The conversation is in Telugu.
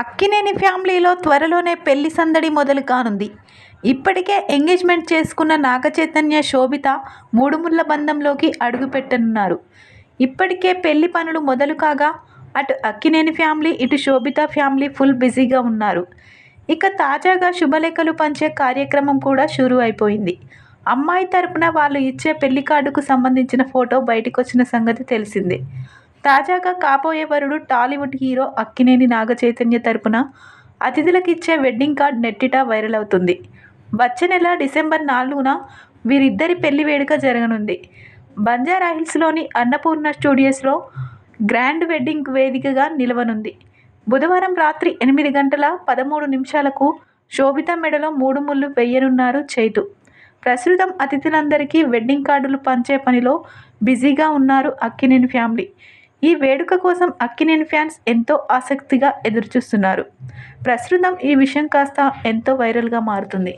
అక్కినేని ఫ్యామిలీలో త్వరలోనే పెళ్ళి సందడి మొదలు కానుంది. ఇప్పటికే ఎంగేజ్మెంట్ చేసుకున్న నాగచైతన్య శోభిత మూడుముళ్ళ బంధంలోకి అడుగుపెట్టనున్నారు ఇప్పటికే పెళ్ళి పనులు మొదలు కాగా అటు అక్కినేని ఫ్యామిలీ ఇటు శోభిత ఫ్యామిలీ ఫుల్ బిజీగా ఉన్నారు. ఇక తాజాగా శుభలేఖలు పంచే కార్యక్రమం కూడా షురూ అయిపోయింది. అమ్మాయి తరపున వాళ్ళు ఇచ్చే పెళ్ళి కార్డుకు సంబంధించిన ఫోటో బయటకొచ్చిన సంగతి తెలిసిందే. తాజాగా కాబోయే వరుడు టాలీవుడ్ హీరో అక్కినేని నాగ చైతన్య తరపున అతిథులకు ఇచ్చే వెడ్డింగ్ కార్డ్ నెట్టిటా వైరల్ అవుతుంది. వచ్చే నెల డిసెంబర్ నాలుగున వీరిద్దరి పెళ్ళి వేడుక జరగనుంది. బంజారా హిల్స్లోని అన్నపూర్ణ స్టూడియోస్లో గ్రాండ్ వెడ్డింగ్ వేదికగా నిలవనుంది. బుధవారం రాత్రి ఎనిమిది గంటల పదమూడు నిమిషాలకు శోభిత మెడలో మూడు ముళ్ళు వెయ్యనున్నారు చైతు. ప్రస్తుతం అతిథులందరికీ వెడ్డింగ్ కార్డులు పంచే పనిలో బిజీగా ఉన్నారు అక్కినేని ఫ్యామిలీ. ఈ వేడుక కోసం అక్కినేని ఫ్యాన్స్ ఎంతో ఆసక్తిగా ఎదురుచూస్తున్నారు. ప్రస్తుతం ఈ విషయం కాస్త ఎంతో వైరల్గా మారుతుంది.